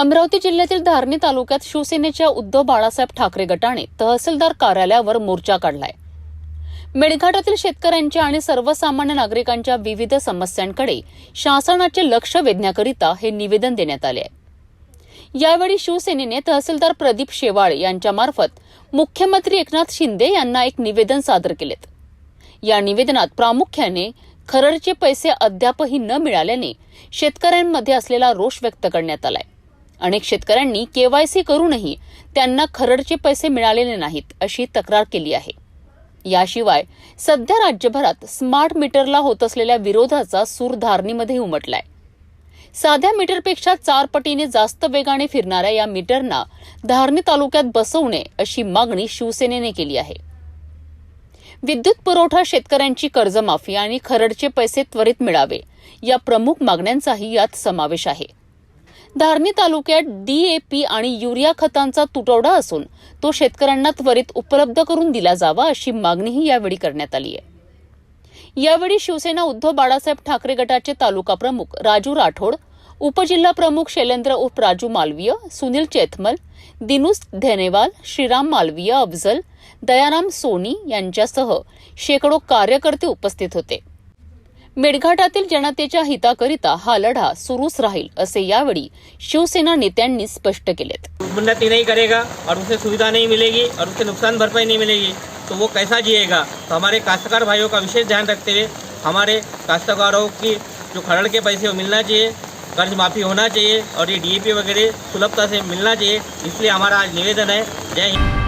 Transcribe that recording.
अमरावती जिल्ह्यातील धारणी तालुक्यात शिवसेनेच्या उद्धव बाळासाहेब ठाकरे गटाने तहसीलदार कार्यालयावर मोर्चा काढलाय. मेळघाटातील शेतकऱ्यांच्या आणि सर्वसामान्य नागरिकांच्या विविध समस्यांकडे शासनाचे लक्ष वेधण्याकरिता हे निवेदन देण्यात आले आहे. यावेळी शिवसेनेने तहसीलदार प्रदीप शेवाळे यांच्यामार्फत मुख्यमंत्री एकनाथ शिंदे यांना एक निवेदन सादर केलेत. या निवेदनात प्रामुख्याने खरडचे पैसे अद्यापही न मिळाल्याने शेतकऱ्यांमध्ये असलेला रोष व्यक्त करण्यात आलाय. अनेक शेतकऱ्यांनी केवायसी करूनही त्यांना खरडचे पैसे मिळालेले नाहीत अशी तक्रार केली आहे. याशिवाय सध्या राज्यभरात स्मार्ट मीटरला होत असलेल्या विरोधाचा सूर धारणीमध्ये उमटलाय. साध्या मीटरपेक्षा चार पटीने जास्त वेगाने फिरणाऱ्या या मीटरना धारणी तालुक्यात बसवणे अशी मागणी शिवसेनेने केली आहे. विद्युत पुरवठा शेतकऱ्यांची कर्जमाफी आणि खरडचे पैसे त्वरित मिळावे या प्रमुख मागण्यांचाही यात समावेश आहे. धारणी तालुक्यात डीएपी आणि युरिया खतांचा तुटवडा असून तो शेतकऱ्यांना त्वरित उपलब्ध करून दिला जावा अशी मागणीही यावेळी करण्यात आली आहे. यावेळी शिवसेना उद्धव बाळासाहेब ठाकरे गटाचे तालुका प्रमुख राजू राठोड उपजिल्हा प्रमुख शैलेंद्र उर्फ राजू मालवीय सुनील चेथमल दिनुस धनेवाल श्रीराम मालवीय अफजल दयाराम सोनी यांच्यासह शेकडो कार्यकर्ते उपस्थित होते. मेळघाटातील जनतेच्या हिताकरिता हा लढा सुरूच राहील असे यावेळी शिवसेना नेत्यांनी स्पष्ट केलेत. उन्नति नहीं करेगा और उसे सुविधा नहीं मिलेगी और उसे नुकसान भरपाई नहीं मिलेगी। तो वो कैसा जिएगा? तो हमारे काश्तकार भाइयों का विशेष ध्यान रखते हुए हमारे काश्तकारों की जो खरड़ के पैसे वो मिलना चाहिए कर्ज माफ़ी होना चाहिए और ये डीएपी वगैरह सुलभता से मिलना चाहिए इसलिए हमारा आज निवेदन है। जय हिंद।